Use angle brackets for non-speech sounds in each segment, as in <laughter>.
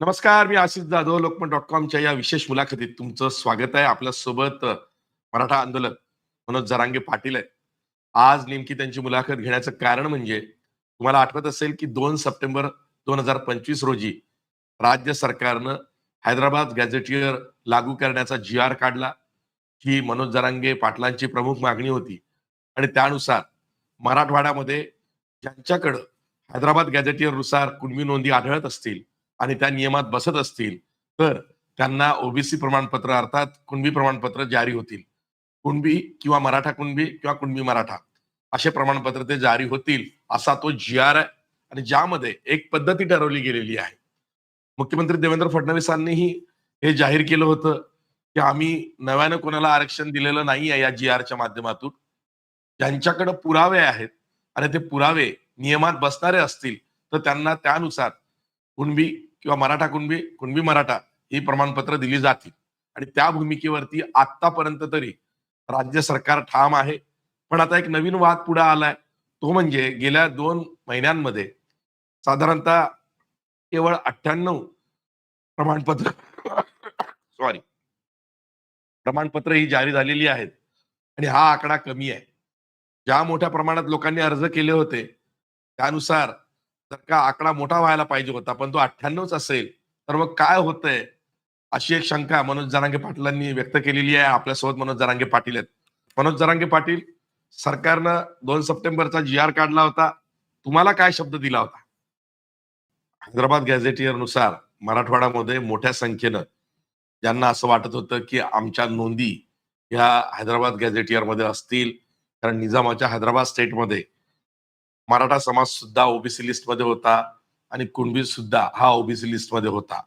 नमस्कार मी आशिष जाधव लोकमत डॉट कॉमच्या या विशेष मुलाखतीत तुमचं स्वागत आहे आपल्यासोबत मराठा आंदोलक मनोज जरांगे पाटील आहे. आज नेमकी त्यांची मुलाखत घेण्याचं कारण म्हणजे तुम्हाला आठवत असेल की दोन सप्टेंबर दोन हजार पंचवीस रोजी राज्य सरकारनं हैदराबाद गॅझेटियर लागू करण्याचा जी आर काढला. ही मनोज जरांगे पाटलांची प्रमुख मागणी होती. आणि त्यानुसार मराठवाड्यामध्ये ज्यांच्याकडं हैदराबाद गॅझेटियरनुसार कुणबी नोंदी आढळत असतील आणि त्या नियमात बसत असतील तर त्यांना ओबीसी प्रमाणपत्र अर्थात कुणबी प्रमाणपत्र जारी होतील. कुणबी किंवा मराठा कुणबी किंवा कुणबी मराठा असे प्रमाणपत्र ते जारी होतील असा तो जी आर आहे आणि ज्यामध्ये एक पद्धती ठरवली गेलेली आहे. मुख्यमंत्री देवेंद्र फडणवीसांनीही हे जाहीर केलं होतं की आम्ही नव्यानं कोणाला आरक्षण दिलेलं नाही आहे या जी आरच्या माध्यमातून. ज्यांच्याकडे पुरावे आहेत आणि ते पुरावे नियमात बसणारे असतील तर त्यांना त्यानुसार कुणबी किंवा मराठा कुणबी कुणबी मराठा ही प्रमाणपत्र दिली जातील. आणि त्या भूमिकेवरती आतापर्यंत तरी राज्य सरकार ठाम आहे. पण आता एक नवीन वाद पुढे आलाय. तो म्हणजे गेल्या दोन महिन्यांमध्ये साधारणतः केवळ अठ्ठ्याण्णव प्रमाणपत्र <coughs> सॉरी प्रमाणपत्र ही जारी झालेली आहेत. आणि हा आकडा कमी आहे. ज्या मोठ्या प्रमाणात लोकांनी अर्ज केले होते त्यानुसार जर का आकडा मोठा व्हायला पाहिजे होता पण तो अठ्ठ्याण्णवच असेल तर मग काय होतंय? अशी एक शंका मनोज जरांगे पाटलांनी व्यक्त केलेली आहे. आपल्यासोबत मनोज जरांगे पाटील आहेत. मनोज जरांगे पाटील सरकारनं दोन सप्टेंबरचा जी आर काढला होता. तुम्हाला काय शब्द दिला होता? हैदराबाद गॅझेटियरनुसार मराठवाड्यामध्ये मोठ्या संख्येनं ज्यांना असं वाटत होतं की आमच्या नोंदी ह्या हैदराबाद गॅझेटियरमध्ये असतील कारण निजामाच्या हैदराबाद स्टेटमध्ये मराठा समाज सुद्धा ओबीसी लिस्टमध्ये होता आणि कुणबी सुद्धा हा ओबीसी लिस्टमध्ये होता.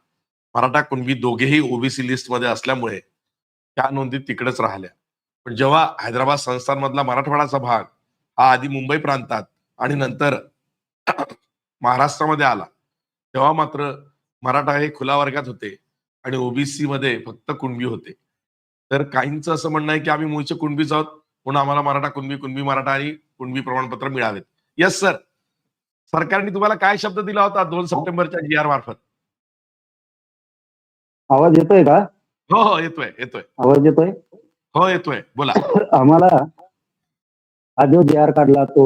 मराठा कुणबी दोघेही ओबीसी लिस्टमध्ये असल्यामुळे त्या नोंदी तिकडेच राहिल्या. पण जेव्हा हैदराबाद संस्थानमधला मराठवाडाचा भाग हा आधी मुंबई प्रांतात आणि नंतर <clears throat> महाराष्ट्रामध्ये आला तेव्हा मात्र मराठा हे खुला वर्गात होते आणि ओबीसी मध्ये फक्त कुणबी होते. तर काहींचं असं म्हणणं आहे की आम्ही मूळचे कुणबीच आहोत म्हणून आम्हाला मराठा कुणबी कुणबी मराठा आणि कुणबी प्रमाणपत्र मिळावेत. येस सर सरकारने तुम्हाला काय शब्द दिला होता दोन सप्टेंबरच्या जी आर मार्फत? आवाज येतोय का? हो हो येतोय येतोय. आवाज येतोय? हो येतोय. बोला. <coughs> आम्हाला हा जो जी आर काढला तो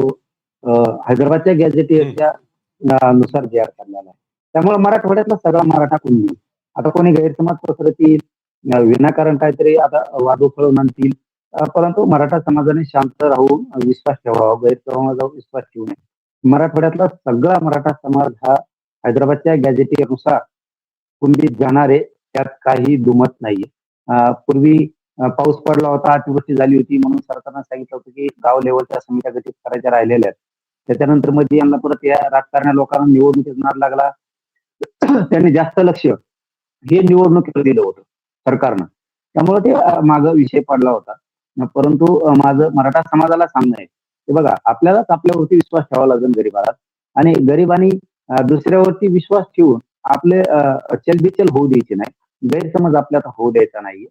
हैदराबादच्या गॅझेटियरच्या ना- नुसार जी आर काढलेला आहे. त्यामुळे मराठवाड्यातला सगळा मराठा कुणबी आता कोणी गैरसमज पसरतील विनाकारण काहीतरी आता वादोफळून आणतील अं, परंतु मराठा समाजाने शांत राहून विश्वास ठेवावा गैरसमजावर विश्वास ठेवू नये. मराठवाड्यातला सगळा मराठा समाज हा हैदराबादच्या गॅजेटीनुसार कुंडीत जाणारे त्यात काही दुमत नाहीये. अं, पूर्वी पाऊस पडला होता अतिवृष्टी झाली होती म्हणून सरकारनं सांगितलं होतं की गाव लेवलच्या समित्या गठीत करायच्या राहिलेल्या आहेत. त्याच्यानंतरमध्ये यांना परत या राजकारण्या लोकांना निवडणुकीत मार लागला. <clears throat> त्यांनी जास्त लक्ष हे निवडणुकीकडे दिलं होतं सरकारनं. त्यामुळे ते माग विषय पडला होता. परंतु माझं मराठा समाजाला सांगणं आहे. की बघा आपल्यालाच आपल्यावरती विश्वास ठेवावा लागेल गरीबाला. आणि गरिबांनी दुसऱ्यावरती विश्वास ठेवून आपले चलबिचल होऊ द्यायची नाही. गैरसमज आपल्याला होऊ द्यायचा नाहीये.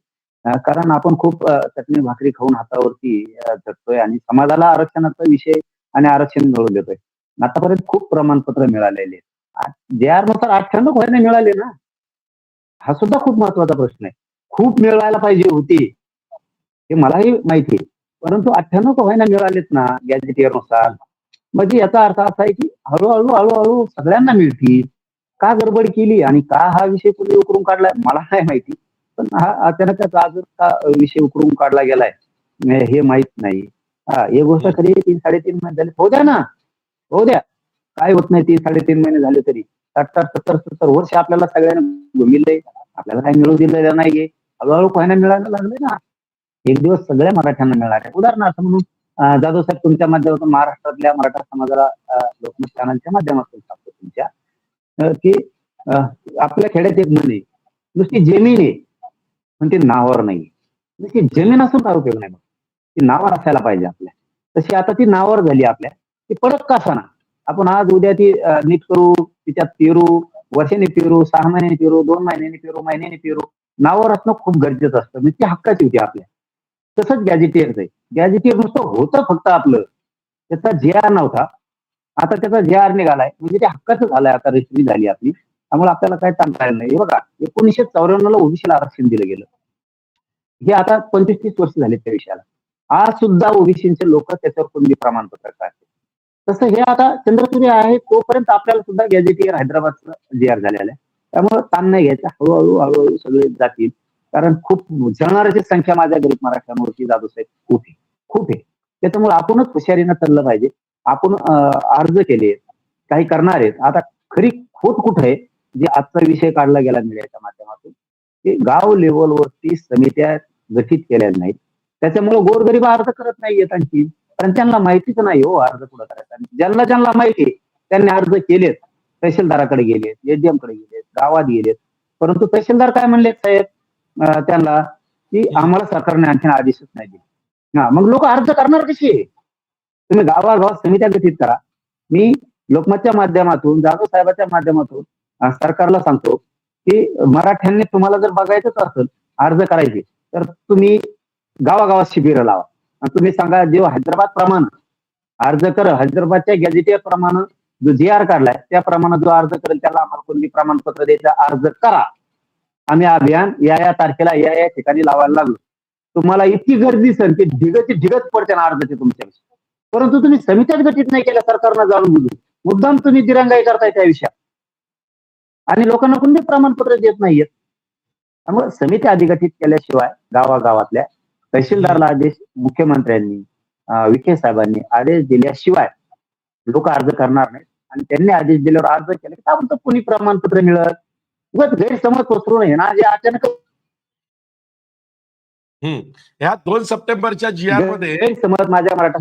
कारण आपण खूप चटणी भाकरी खाऊन हातावरती जगतोय आणि समाजाला आरक्षणाचा विषय आणि आरक्षण मिळवून देतोय. आतापर्यंत खूप प्रमाणपत्र मिळालेले जे आरनुसार अठ्ठ्याण्णव मिळाले ना? हा सुद्धा खूप महत्त्वाचा प्रश्न आहे. खूप मिळवायला पाहिजे होती. हे मलाही माहिती आहे. परंतु अठ्ठ्याण्णव व्हायला मिळालेत ना गॅझेटियरनुसार. म्हणजे याचा अर्थ असा आहे की हळूहळू हळूहळू सगळ्यांना मिळतील का गडबड केली आणि का हा विषय तुम्ही उकरून काढलाय मला नाही माहिती. पण हा अचानकच आज का विषय उकरून काढला गेलाय. हे माहीत नाही. हा हे गोष्ट खरी तीन साडेतीन महिने झाले. हो द्या ना. हो द्या. काय होत नाही तीन साडेतीन महिने झाले तरी. साठ साठ सत्तर सत्तर वर्ष आपल्याला सगळ्यांना घुमिले आपल्याला काही मिळू दिलेलं नाहीये. हळूहळू पाहायला मिळायला लागले ना. एक दिवस सगळ्या मराठ्यांना मिळाले उदाहरणार्थ म्हणून जाधव साहेब तुमच्या माध्यमातून महाराष्ट्रातल्या मराठा समाजाला लोकमत चॅनलच्या माध्यमातून सांगतो तुमच्या की आपल्या खेड्यात एक म्हणे नुसती जमीन आहे पण ती नावावर नाही नुसती जमीन असून काय उपयोग नाही ती नावावर असायला पाहिजे आपल्या. तशी आता ती नावावर झाली आपल्या. ती परत का आपण आज उद्या ती नीट करू तिच्यात पेरू वर्षाने पेरू सहा महिन्याने पेरू दोन महिन्याने पेरू महिन्याने पेरू नावावर असणं खूप गरजेचं असतं. म्हणजे ती हक्काची होती आपल्या. तसंच गॅझेटियरच आहे गॅजेटियर नुसतं होतं फक्त आपलं. त्याचा जे आर नव्हता. आता त्याचा जे आर निघालाय. म्हणजे ते हक्काचं झालाय आता रेसिपी झाली आपली. त्यामुळे आपल्याला काय सांगता येणार नाही. बघा एकोणीसशे चौऱ्याण्णवला ओबीसीला आरक्षण दिलं गेलं. हे आता पंचवीस तीस वर्ष झाले त्या विषयाला. आज सुद्धा ओबीसीचे लोक त्याच्यावर कोणती प्रमाणपत्र काढते तसं हे आता चंद्रपुरी आहे. तोपर्यंत आपल्याला सुद्धा गॅजेटियर हैदराबादचं जे आर झालेलं आहे. त्यामुळे ताण नाही घ्यायचा. हळूहळू हळूहळू सगळे जातील. कारण खूप जळणाऱ्याची संख्या माझ्या गरीब महाराष्ट्रावरती जाधव साहेब खूप आहे. खूप आहे. त्याच्यामुळे आपणच हुशारीनं चाललं पाहिजे. आपण अर्ज केले काही करणार आहेत. आता खरी खोट कुठं आहे? जे आजचा विषय काढला गेला मीडियाच्या माध्यमातून ते गाव लेवलवरती समित्या गठीत केल्या नाहीत. त्याच्यामुळे गोरगरीब अर्ज करत नाहीयेत आणखी. कारण त्यांना माहितीच नाही हो अर्ज कुठं करायचा. आणि ज्यांना ज्यांना माहिती आहे, त्यांनी अर्ज केलेत. तहसीलदाराकडे गेलेत एडीएमकडे गेलेत गावात गेलेत. परंतु तहसीलदार काय म्हणले साहेब? त्यांना की आम्हाला सरकारने आणखीन आदेशच नाही दिले. हा मग लोक अर्ज करणार कसे तुम्ही गावागावात समित्या गठीत करा. मी लोकमतच्या माध्यमातून जाधव साहेबाच्या माध्यमातून सरकारला सांगतो की मराठ्यांनी तुम्हाला जर बघायचंच असेल अर्ज करायचे तर तुम्ही गावागावात शिबिर लावा. आणि तुम्ही सांगा जेव्हा हैदराबाद प्रमाण अर्ज कर हैदराबादच्या गॅजेटियर प्रमाणे जो जी आर काढलाय त्याप्रमाणे जो अर्ज करेल त्याला आम्हाला कोणती प्रमाणपत्र द्यायचं अर्ज करा. आम्ही अभियान या या तारखेला या या ठिकाणी लावायला लागलो. तुम्हाला इतकी गर्दी दिसेल की ढिगची ढिगच पडते ना अर्जाचे तुमच्याविषयी परंतु तुम्ही समित्याच गठीत नाही केल्या सरकारनं जाणून बुजून. मुद्दाम तुम्ही दिरंगाई करताय त्या विषयात आणि लोकांना कोणते प्रमाणपत्र देत नाहीयेत? त्यामुळे समित्या अधिगठित केल्याशिवाय गावागावातल्या तहसीलदारला आदेश मुख्यमंत्र्यांनी विखे साहेबांनी आदेश दिल्याशिवाय लोक अर्ज करणार नाहीत. आणि त्यांनी आदेश दिल्यावर अर्ज केला की म्हणतो कोणी प्रमाणपत्र मिळत? उगाच गैरसमज पसरू नये ना जे अचानक. ह्या दोन सप्टेंबरच्या जी आरमध्ये गैरसमज माझ्या मराठा.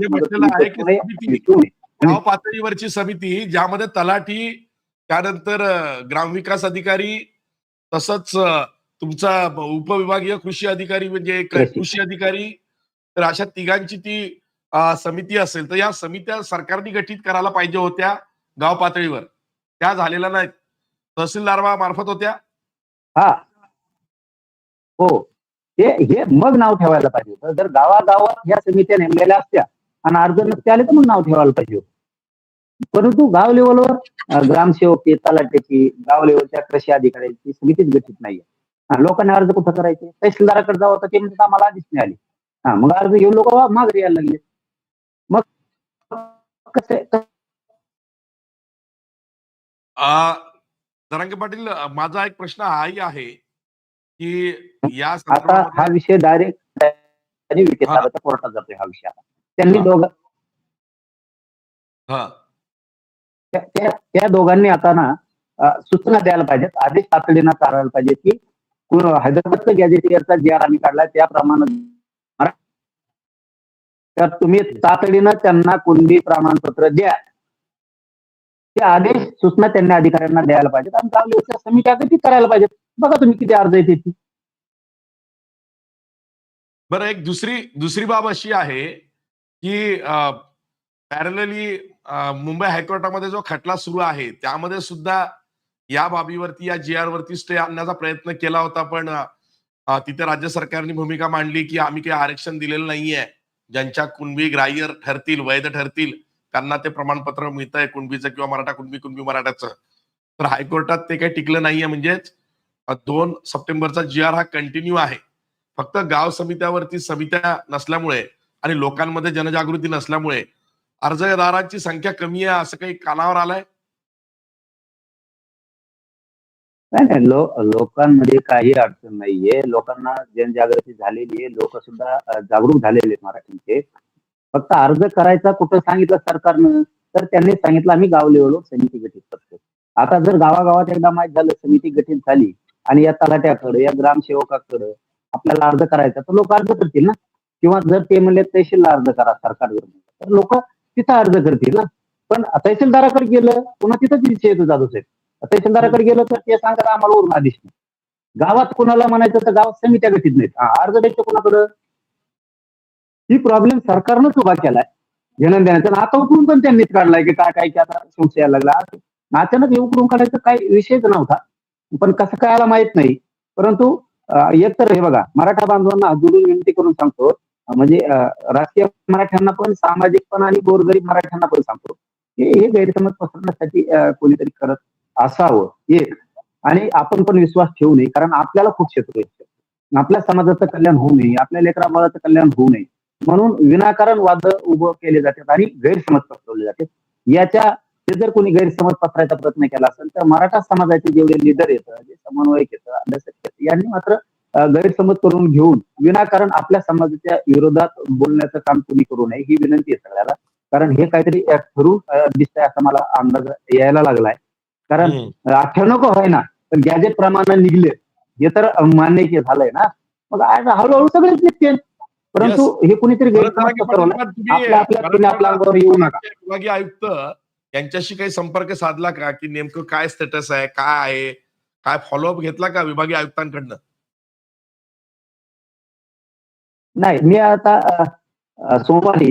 गाव पातळीवरची समिती ज्यामध्ये तलाठी त्यानंतर ग्रामविकास अधिकारी तसंच तुमचा उपविभागीय कृषी अधिकारी म्हणजे कृषी. अधिकारी तर अशा तिघांची ती समिती असेल तर या समित्या सरकारने गठीत करायला पाहिजे होत्या गाव पातळीवर त्या झालेल्या नाहीत तहसीलदार मार्फत होत्या? हा. हो. हे हे मग नाव ठेवायला पाहिजे होतं. जर गावागावात ह्या समित्या नेमलेल्या असत्या आणि अर्ज नसते आले तर मग नाव ठेवायला पाहिजे होतं. परंतु गाव लेवलवर ग्रामसेवक तलाट्याची गाव लेवलच्या कृषी अधिकाऱ्यांची समितीच गठीत नाहीये. लोकांनी अर्ज कुठं करायचे? तहसीलदाराकडे जावं तर ते म्हणतात आम्हाला आधीच नाही आले हा मग अर्ज घेऊन लोक माघारी यायला लागले. मग कसं अं, जरांगे पाटील माझा एक प्रश्न हाही आहे की या आता हा विषय डायरेक्ट कोर्टात जातोय हा विषय त्यांनी. दोघं त्या- दोघांनी आता ना सूचना द्यायला पाहिजेत. आदेश तातडीनं करायला पाहिजे की हैदराबादचा गॅजेटियरचा जी आर आम्ही काढला त्याप्रमाणे तर तुम्ही तातडीनं त्यांना कुणबी प्रमाणपत्र द्या. ते आदेश सूचना त्यांनी अधिकाऱ्यांना द्यायला पाहिजेत आणि गाव गावलेवरच्या समित्या गठीत करायला पाहिजेत बघा तुम्ही किती अर्ज येते ती बरं एक दुसरी दुसरी बाब अशी आहे की पॅरलली मुंबई हायकोर्टामध्ये जो खटला सुरू आहे त्यामध्ये सुद्धा या बाबीवरती या जी आर वरती स्टे आणण्याचा प्रयत्न केला होता. पण तिथे राज्य सरकारने भूमिका मांडली की आम्ही काही आरक्षण दिलेलं नाहीये. ज्यांच्या कुणबी ग्राह्य ठरतील वैध ठरतील त्यांना ते प्रमाणपत्र मिळतंय कुणबीचं किंवा मराठा कुणबी कुणबी मराठाचं तर हायकोर्टात ते काही टिकलं नाहीये म्हणजेच दोन सप्टेंबरचा जी आर हा कंटिन्यू आहे. फक्त गाव समित्यावरती समित्या नसल्यामुळे आणि लोकांमध्ये जनजागृती नसल्यामुळे अर्जदारांची संख्या कमी आहे असं काही कानावर आलंय? नाही नाही लो लोकांमध्ये काही अडचण नाहीये. लोकांना जनजागृती झालेली आहे. लोक सुद्धा जागरूक झालेले आहेत मराठीचे. फक्त अर्ज करायचा कुठं सांगितलं सरकारनं तर त्यांनी सांगितलं आम्ही गाव लेवलवर समिती गठीत करतो आता जर गावागावात एकदा माहीत झालं समिती गठीत झाली आणि या तलाट्याकडे या ग्रामसेवकाकडे आपल्याला अर्ज करायचा तर लोक अर्ज करतील ना? किंवा जर ते म्हणले तहसीलला अर्ज करा सरकार तर लोक तिथं अर्ज करतील ना? पण तहसीलदाराकडे गेलं पुन्हा तिथंच येतो जाधव साहेब तहसीलदाराकडे गेलं तर ते सांगतात आम्हाला वरून आदेश नाही. गावात कोणाला म्हणायचं तर गावात समित्या गठीत नाहीत. हा, अर्ज द्यायचं कोणाकडं? ही प्रॉब्लेम सरकारनंच उभा केलाय. घेणं देण्याचा आता उकरून पण त्यांनीच काढलाय की काय काय की आता संशय लागला. आज अचानक हे उकरून काढायचा काही विषयच नव्हता. पण कसं कळायला माहीत नाही. परंतु एक तर हे बघा मराठा बांधवांना हात जोडून विनंती करून सांगतो म्हणजे राजकीय मराठ्यांना पण सामाजिक पण आणि गोरगरीब मराठ्यांना पण सांगतो की हे गैरसमज पसरण्यासाठी कोणीतरी करत असावं. एक. आणि आपण पण विश्वास ठेवू नये कारण आपल्याला खूप क्षेत्र आहेत आपल्या समाजाचं कल्याण होऊ नये आपल्या लेकरा बाळाचं कल्याण होऊ नये. म्हणून विनाकारण वाद उभं केले जातात आणि गैरसमज पसरवले जातात. याच्या ते जर कोणी गैरसमज पसरायचा प्रयत्न केला असेल तर मराठा समाजाचे जेवढे लिडर येतं जे समन्वयक येतं अभ्यासक येतं यांनी मात्र गैरसमज करून घेऊन विनाकारण आपल्या समाजाच्या विरोधात बोलण्याचं काम कोणी करू नये ही विनंती आहे सगळ्याला कारण हे काहीतरी ठरून अ, दिसतंय असा मला अंदाज यायला लागलाय. कारण. अठ्ठ्याण्णव का होईना पण गॅजेट प्रमाणे निघले हे तर मान्य झालंय ना. मग आज हळूहळू सगळेच निघतील. परंतु हे कुणीतरी विभागीय आयुक्त यांच्याशी काही संपर्क साधला का? की नेमकं काय स्टेटस आहे? काय आहे? काय फॉलोअप घेतला का विभागीय आयुक्तांकडनं? नाही मी आता सोमवारी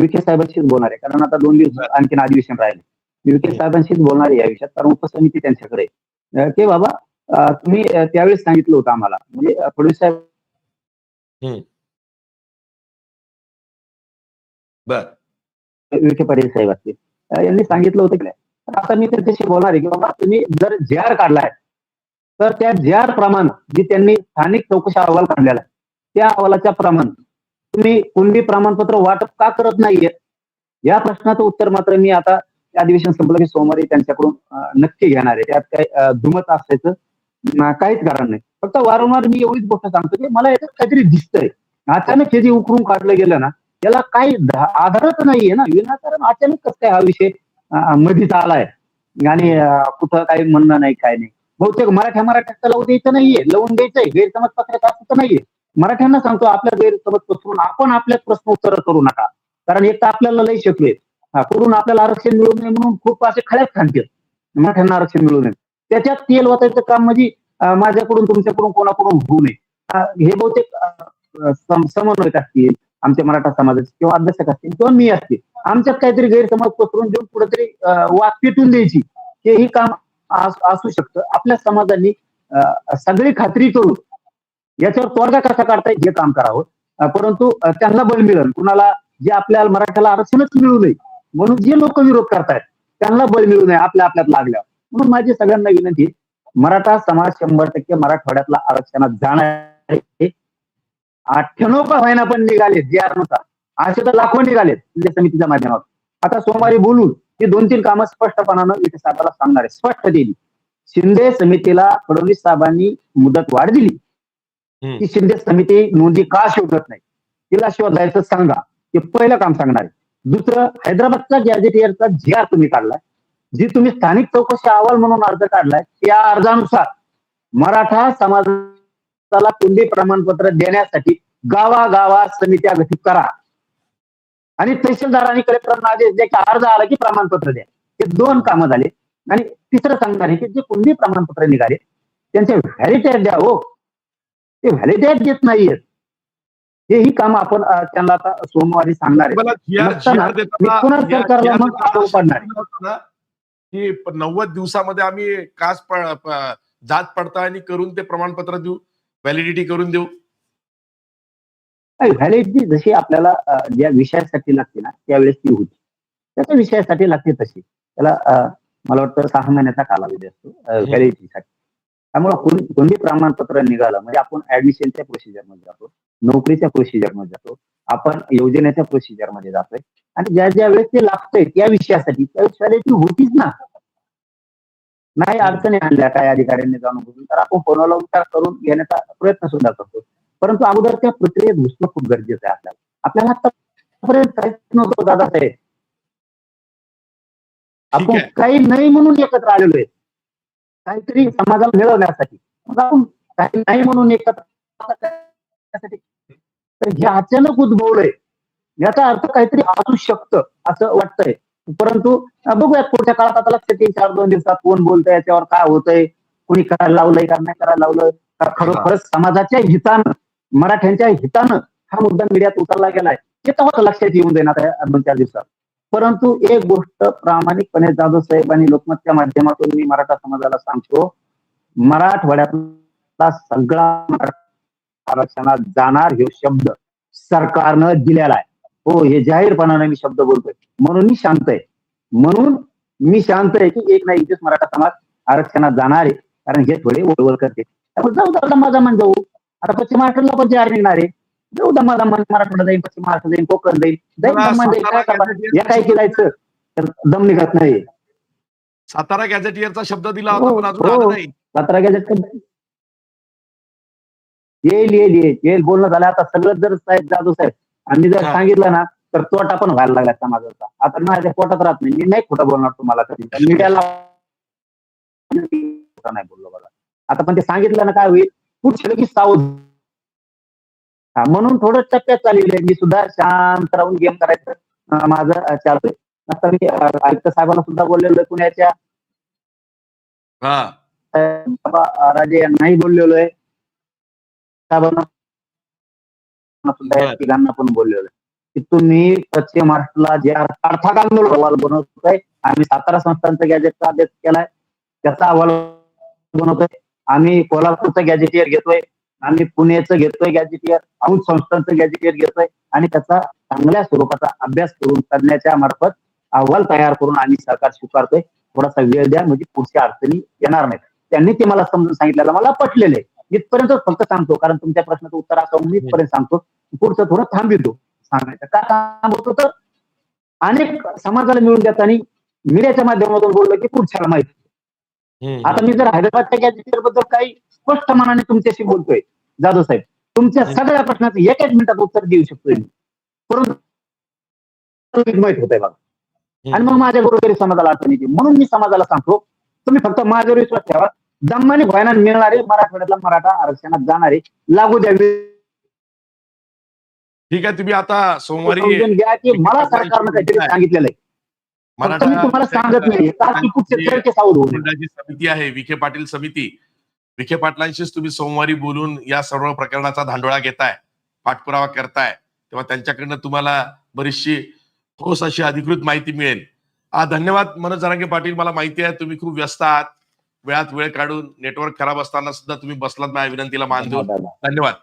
विखे साहेबांशीच बोलणार आहे. कारण आता दोन दिवस आणखीन अधिवेशन राहिले. मी विखे साहेबांशीच बोलणार आहे या विषयात. कारण उपसमिती त्यांच्याकडे की बाबा तुम्ही त्यावेळेस सांगितलं होतं आम्हाला. म्हणजे फडणवीस साहेब बर. विखे पाटील साहेब असतील. यांनी सांगितलं होतं की आता मी त्याच्याशी बोलणार आहे की बाबा तुम्ही जर जे आर काढलाय तर त्या जे आर प्रमाण जी त्यांनी स्थानिक चौकशी अहवाल काढलेला आहे त्या अहवालाच्या प्रमाण तुम्ही कुणबी प्रमाणपत्र वाटप का करत नाहीये? या प्रश्नाचं उत्तर मात्र मी आता अधिवेशन संपलं की सोमवारी त्यांच्याकडून नक्की घेणार आहे. त्यात काही दुमत असायचं काहीच कारण नाही. फक्त वारंवार मी एवढीच गोष्ट सांगतो की मला याच्यात काहीतरी दिसतंय. अचानक हे जे उकरून काढलं गेलं ना याला काही आधारच नाहीये ना. विनाकारण अचानक कसं काय हा विषय अ, मधीच आलाय. आणि कुठं काही म्हणणं नाही काय नाही. बहुतेक मराठ्या मराठ्यात लावून द्यायचं नाहीये. लावून द्यायचंय. गैरसमज पत्राचं असं तर नाहीये. मराठ्यांना सांगतो आपल्या गैरसमज पसरून आपण आपल्या प्रश्न उत्तर करू नका. कारण एक तर आपल्याला लई शकले करून आपल्याला आरक्षण मिळू नये म्हणून खूप असे खळ्यात खांतील मराठ्यांना आरक्षण मिळू नये. त्याच्यात तेल वाचायचं काम म्हणजे माझ्याकडून तुमच्याकडून कोणाकडून होऊ नये. हे बहुतेक सम- समन्वयक असतील. आमच्या मराठा समाजाचे किंवा अभ्यासक असतील किंवा मी असतील आमच्यात काहीतरी गैरसमज पसरून देऊन कुठेतरी वाद पेटून द्यायची. हेही काम असू शकतं. आपल्या समाजाने सगळी खात्री करून याच्यावर तोडगा कसा काढता येईल हे काम करावं. परंतु त्यांना बळ मिळेल. कुणाला जे आपल्याला मराठ्याला आरक्षणच मिळू नये म्हणून जे लोक विरोध करतायत त्यांना बळ मिळू नये आपल्या आपल्यात लागल्या म्हणून माझी सगळ्यांना विनंती मराठा समाज शंभर टक्के मराठवाड्यातला आरक्षणात जाणार आहे. अठ्ठ्याण्णव का व्हायना पण निघाले जे आरनुसार असे तर लाखो निघालेत जिल्हा समितीच्या माध्यमातून. आता सोमवारी बोलून ही दोन तीन कामं स्पष्टपणानं विखे साहेबाला सांगणार आहे स्पष्ट दिली शिंदे समितीला फडणवीस साहेबांनी मुदत वाढ दिली. की शिंदे समिती नोंदी का शोधत नाही? तिला शोधायचं सांगा. हे पहिलं काम सांगणार आहे. दुसरं हैदराबादचा गॅजेटियरचा जी आर तुम्ही काढलाय. जी तुम्ही स्थानिक चौकशी अहवाल म्हणून अर्ज काढलाय त्या अर्जानुसार मराठा समाजाला कुंडी प्रमाणपत्र देण्यासाठी गावागावात समित्या गठीत करा. आणि तहसीलदारांनी कलेक्टरांना आदेश द्या की अर्ज आला की प्रमाणपत्र द्या. हे दोन कामं झाले. आणि तिसरं सांगणार आहे की जे कुंडी प्रमाणपत्र निघाले त्यांचे व्हॅलिडेट द्या हो. ते व्हॅलिडेट देत नाहीयेत. हेही काम आपण त्यांना आता सोमवारी सांगणार आहे. पुन्हा सरकारला मग आरोप पाडणार की नव्वद दिवसामध्ये आम्ही कास जात पडताळणी करून ते प्रमाणपत्र देऊ. व्हॅलिडिटी करून देऊ. व्हॅलिडिटी जशी आपल्याला ज्या विषयासाठी लागते ना त्यावेळेस ती होती. त्याच्या विषयासाठी लागते तशी. त्याला मला वाटतं सहा महिन्याचा कालावधी असतो व्हॅलिडिटीसाठी त्यामुळे कोण- कोणती प्रमाणपत्र निघालं म्हणजे आपण ऍडमिशनच्या प्रोसिजरमध्ये जातो नोकरीच्या प्रोसिजरमध्ये जातो आपण योजनेच्या प्रोसिजरमध्ये जातोय. आणि ज्या ज्या वेळेस ते लागतंय त्या विषयासाठी त्यावेळेस व्हॅलिडिटी होतीच ना. नाही अडचणी आणल्या काय अधिकाऱ्यांनी जाणून बुजून. तर आपण फोनला विचार करून घेण्याचा प्रयत्न सुद्धा करतो. परंतु अगोदर त्या प्रक्रियेत घुसणं खूप गरजेचं आहे आपल्याला. आपल्याला आतापर्यंत काहीच नव्हतं दादासाहेब आपण. काही नाही म्हणून एकत्र आलेलो आहे. काहीतरी समाजाला मिळवण्यासाठी. आपण काही नाही म्हणून एकत्र. तर हे अचानक उद्भवलंय. याचा अर्थ काहीतरी असू शकतं असं वाटतंय. परंतु बघूयात पुढच्या काळात आता लक्षात येईल चार दोन दिवसात कोण बोलतंय याच्यावर काय होतंय कोणी करायला लावलंय का नाही करायला लावलं का खरोखरच समाजाच्या हितानं मराठ्यांच्या हितानं हा मुद्दा मीडियात उतरला गेलाय हे तेव्हाच लक्षात येऊन देणार आहे दोन चार दिवसात. परंतु एक गोष्ट प्रामाणिकपणे जाधव साहेब आणि लोकमतच्या माध्यमातून मी मराठा समाजाला सांगतो मराठवाड्यातला सगळा आरक्षणात जाणार हे शब्द सरकारनं दिलेला आहे. हो हे जाहीरपणाने मी शब्द बोलतोय. म्हणून मी शांत आहे. म्हणून मी शांत आहे की एक ना एक दिवस मराठा समाज आरक्षणात जाणार आहे. कारण हे थोडे ओळवळ करते. त्यामुळे जाऊ माझा मन जाऊ. आता पश्चिम महाराष्ट्राला पण जे आर निघणार आहे. जाऊ द्या माझा मन मराठवाडा जाईल पश्चिम महाराष्ट्र जाईल कोकण जाईल. जाईल या काय केलायचं? तर दम निघत नाही. सातारा गॅझेटियरचा शब्द दिला होता हो, हो. नाही. सतरा येईल येईल येईल. येईल बोलणं झालं. आता सगळं जर साहेब जाधव साहेब आम्ही जर हा. सांगितलं ना तर तोटा पण व्हायला लागला समाजाचा आता माझ्या पोटात राहत नाही. मी नाही खोटं बोलणार तुम्हाला कधी. मीडियाला नाही बोललो बघा. आता पण ते सांगितलं ना काय होईल? पुढच्या की सावध. हा, म्हणून थोडं टप्प्यात चाललेलं आहे. मी सुद्धा शांत राहून गेम करायचं माझं चालतंय. आता मी आयुक्त साहेबांना सुद्धा बोललेलो पुण्याच्या. हा. राजे यांनाही बोललेलो आहे. साहेबांना सुद्धा. तिघांना पण बोललेलो की तुम्ही पश्चिम महाराष्ट्राला जे अर्थात आंदोलन अहवाल बनवतोय आम्ही सातारा संस्थांचा गॅजेटचा अभ्यास केलाय त्याचा अहवाल बनवतोय आम्ही कोल्हापूरचं गॅजेटियर घेतोय आम्ही पुण्याचं घेतोय गॅजेटियर औंध संस्थांचं गॅजेटियर घेतोय आणि त्याचा चांगल्या स्वरूपाचा अभ्यास करून करण्याच्या मार्फत अहवाल तयार करून आम्ही सरकार स्वीकारतोय. थोडासा वेळ द्या म्हणजे पुढच्या अडचणी येणार नाहीत. त्यांनी ते मला समजून सांगितलेलं मला पटलेलं आहे. इथपर्यंतच फक्त सांगतो कारण तुमच्या प्रश्नाचं उत्तर असं मी इथपर्यंत सांगतो. पुढचं थोडं थांबितो सांगायचं. का थांबवतो तर अनेक समाजाला मिळून देताना मीडियाच्या माध्यमातून बोललो की पुढच्याला माहिती. आता मी जर हैदराबादच्या गॅजेटियरबद्दल काही स्पष्ट मनाने तुमच्याशी बोलतोय जाधव साहेब तुमच्या सगळ्या प्रश्नाचं एक एक मिनिटात उत्तर देऊ शकतोय मी. परंतु माहीत होत आहे बघा. आणि मग माझ्या बरोबर समाजाला अडचण येते. म्हणून मी समाजाला सांगतो तुम्ही फक्त माझ्यावर विश्वास ठेवा. दम्माने भयाना मिळणारे मराठवाड्यातला मराठा आरक्षणात जाणारे लागू द्यावे. ठीक आहे तुम्ही आता सोमवारी घ्या की मला सरकारनं काहीतरी सांगितलेलं आहे. तुम्हाला सांगत नाही. समिती आहे विखे पाटील समिती. विखे पाटलांशीच तुम्ही सोमवारी बोलून या सर्व प्रकरणाचा धांडोळा घेताय पाठपुरावा करताय तेव्हा त्यांच्याकडनं तुम्हाला बरीचशी ठोस अशी अधिकृत माहिती मिळेल. धन्यवाद मनोज जरांगे पाटील मला माहिती आहे तुम्ही खूप व्यस्त आहात. वेळात वेळ काढून नेटवर्क खराब असताना सुद्धा तुम्ही बसलात माझ्या विनंतीला मान देऊन. धन्यवाद